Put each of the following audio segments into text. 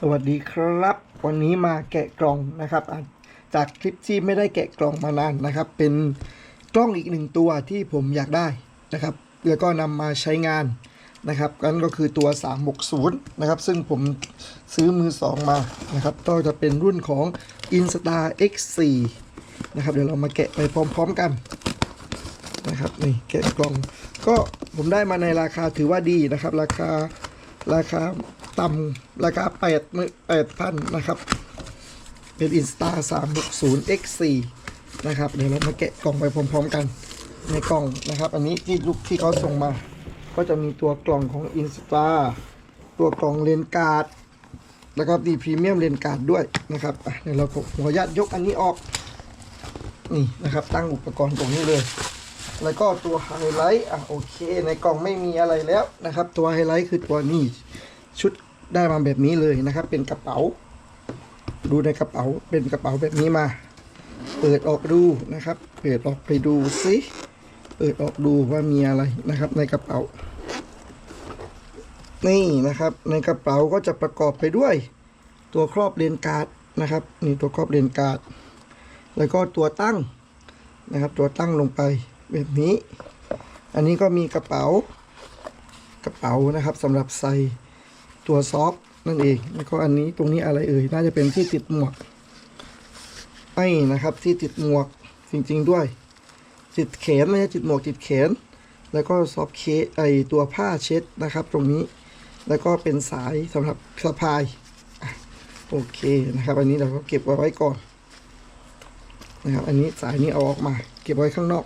สวัสดีครับ วันนี้มาแกะกล่องนะครับ จากคลิปที่ไม่ได้แกะกล่องมานานนะครับ เป็นกล้องอีกหนึ่งตัวที่ผมอยากได้นะครับ แล้วก็นำมาใช้งานนะครับนั่นก็คือตัว 360 นะครับ ซึ่งผมซื้อมือสองมานะครับ ก็จะเป็นรุ่นของ Instar X4 นะครับ เดี๋ยวเรามาแกะไปพร้อม ๆกันนะครับนี่แกะกล่อง ก็ผมได้มาในราคาถือว่าดีนะครับ ราคาราคา ต่ำราคา8 8พันนะครับ เป็น Insta 360 X4 นะครับ เดี๋ยวเรามาแกะกล่องไปพร้อมๆกัน ในกล่องนะครับ อันนี้ที่ลูกที่เขาส่งมา ก็จะมีตัวกล่องของ Insta ตัวกล่องเลนการ์ดแล้วก็ดีพรีเมียมเลนการ์ดด้วยนะครับเดี๋ยวเราขอขออนุญาตยกอันนี้ออก นี่นะครับ ตั้งอุปกรณ์ตรงนี้เลย แล้วก็ตัวไฮไลท์อะโอเค ในกล่องไม่มีอะไรแล้วนะครับ ตัวไฮไลท์คือตัวนี้ ชุด ได้มาแบบนี้เลยนะครับ เป็นกระเป๋า ดูในกระเป๋าเป็นกระเป๋าแบบนี้มา เปิดออกดูนะครับ เปิดออกไปดูซิเปิดออกดูว่ามีอะไรนะครับ ในกระเป๋า นี่นะครับ ในกระเป๋าก็จะประกอบไปด้วย ตัวครอบเลนการ์ดนะครับนี่ตัวครอบเลนการ์ดแล้วก็ตัวตั้งนะครับ ตัวตั้งลงไปแบบนี้ อันนี้ก็มีกระเป๋ากระเป๋านะครับสำหรับใส่ ตัวซอฟต์นั่นเอง แล้วก็อันนี้ตรงนี้อะไรเอ่ย น่าจะเป็นที่ติดหมวกไอ้นะครับ ที่ติดหมวกจริงๆด้วย ติดแขนไม่ใช่ติดหมวกติดแขน แล้วก็ซอฟเคสไอตัวผ้าเช็ดนะครับ ตรงนี้ แล้วก็เป็นสายสำหรับสะพาย โอเคนะครับ อันนี้เราก็เก็บไว้ไว้ก่อนนะครับ อันนี้สายนี้เอาออกมา เก็บไว้ข้างนอก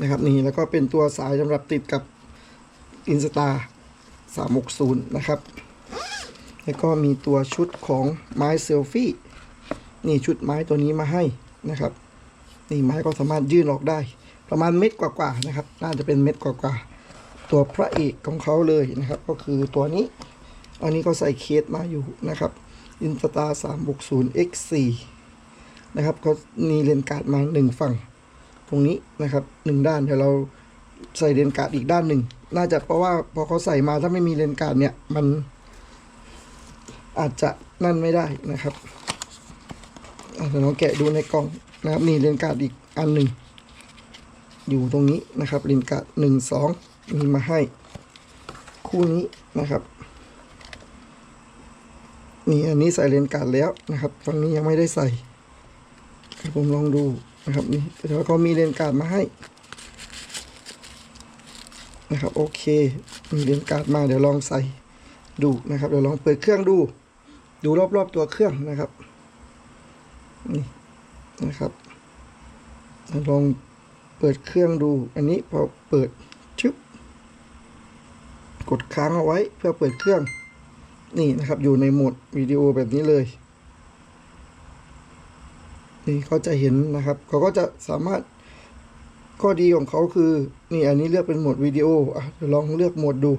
นะครับนี่แล้วก็เป็นตัวสายสำหรับติดกับ Insta 360 นะครับ แล้วก็มีตัวชุดของไม้เซลฟี่นี่ชุดไม้ตัวนี้มาให้นะครับ นี่ไม้ก็สามารถยื่นออกได้ ประมาณเม็ดกว่าๆนะครับ น่าจะเป็นเม็ดกว่าๆตัวพระเอกของเขาเลยนะครับ ก็คือตัวนี้ อันนี้ก็ใส่เคสมาอยู่นะครับ Insta 360 X4 นะครับก็มีเลนการ์ดมาหนึ่งฝั่ง ตรงนี้นะครับหนึ่งด้านเดี๋ยวเราใส่เลนการ์ดอีกด้านหนึ่ง น่าจะเพราะว่าพอเขาใส่มาถ้าไม่มีเลนการ์ดเนี่ย มันอาจจะนั่นไม่ได้นะครับเดี๋ยวเราแกะดูในกล่องนะครับมีเลนการ์ดอีกอันหนึ่งอยู่ตรงนี้นะครับเลนการ์ดหนึ่งสองมีมาให้ คู่นี้นะครับนี่อันนี้ใส่เลนการ์ดแล้วนะครับฝั่งนี้ยังไม่ได้ใส่ผมลองดูนะครับนี่แต่ว่าเขามีเลนการ์ดมาให้ นะครับโอเค มีเลนส์การ์ดมาเดี๋ยวลองใส่ดูนะครับเดี๋ยวลองเปิดเครื่องดู ดูรอบๆตัวเครื่องนะครับนี่นะครับลองเปิดเครื่องดูอันนี้พอเปิดชึบกดค้างเอาไว้เพื่อเปิดเครื่อง นี่นะครับอยู่ในโหมดวิดีโอแบบนี้เลยนี่เขาจะเห็นนะครับ เขาก็จะสามารถ ข้อดีของเขาคือ นี่อันนี้เลือกเป็นโหมดวิดีโออะลองเลือกโหมดดู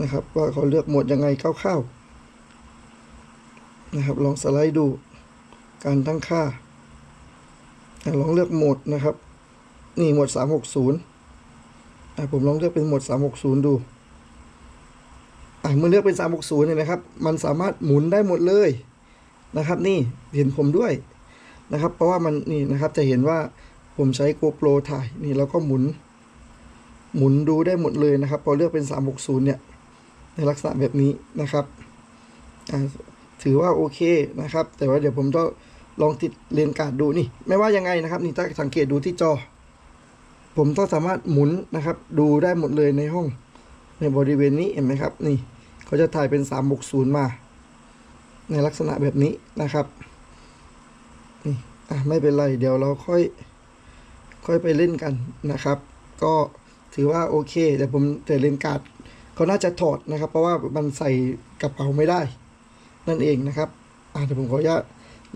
นะครับ ว่าเขาเลือกโหมดยังไงคร่าวๆนะครับ ลองสไลด์ดู การตั้งค่าอ่ลองเลือกโหมดนะครับ นี่โหมด 360อ่ผมลองเลือกเป็นโหมด 360 ดูอะเมื่อเลือกเป็น 360 เนี่ยนะครับ มันสามารถหมุนได้หมดเลยนะครับ นี่เห็นผมด้วยนะครับ เพราะว่ามันนี่นะครับจะเห็นว่า ผมใช้ GoPro ถ่ายนี่เราก็หมุน หมุนดูได้หมดเลยนะครับ พอเลือกเป็น 360 เนี่ย ในลักษณะแบบนี้นะครับ ถือว่าโอเคนะครับ แต่ว่าเดี๋ยวผมจะลองติดเลนการ์ดดูนี่ ไม่ว่ายังไงนะครับนี่ถ้าสังเกตดูที่จอ ผมต้องสามารถหมุนนะครับ ดูได้หมดเลยในห้อง ในบริเวณนี้เห็นไหมครับ นี่เขาจะถ่ายเป็น 360 มา ในลักษณะแบบนี้นะครับนี่อะไม่เป็นไร เดี๋ยวเราค่อย ค่อยไปเล่นกันนะครับ ก็ถือว่าโอเค แต่ผมแต่เลนการ์ดเขาน่าจะถอดนะครับ เพราะว่ามันใส่กระเป๋าไม่ได้ นั่นเองนะครับอะเดี๋ยวผมขออนุญาต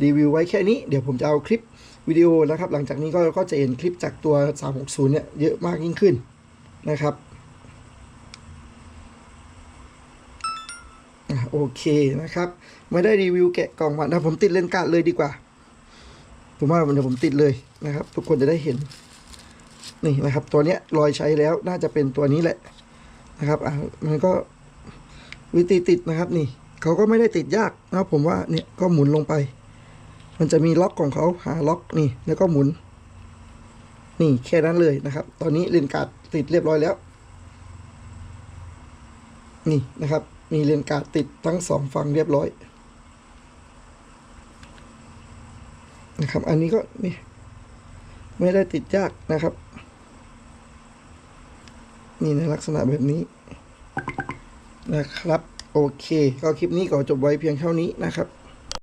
รีวิวไว้แค่นี้ เดี๋ยวผมจะเอาคลิปวิดีโอนะครับ หลังจากนี้ก็ก็จะเห็นคลิปจากตัว 360 เนี่ยเยอะมากยิ่งขึ้นนะครับโอเคนะครับ ไม่ได้รีวิวแกะกล่องมานะผมติดเลนการ์ดเลยดีกว่า ผมว่าเดี๋ยวผมติดเลยนะครับ ทุกคนจะได้เห็น นี่นะครับ ตัวเนี้ยรอยใช้แล้วน่าจะเป็นตัวนี้แหละนะครับอะมันก็วิธีติดนะครับ นี่เขาก็ไม่ได้ติดยากนะครับ ผมว่าเนี่ยก็หมุนลงไป มันจะมีล็อกของเขาหาล็อกนี่ แล้วก็หมุน นี่แค่นั้นเลยนะครับ ตอนนี้เลนการ์ดติดเรียบร้อยแล้ว นี่นะครับ มีเลนการ์ดติดทั้งสองฝั่งเรียบร้อย นะครับ อันนี้ก็นี่ไม่ได้ติดยากนะครับ นี่ในลักษณะแบบนี้นะครับ โอเค ก็คลิปนี้ก็จบไว้เพียงเท่านี้นะครับ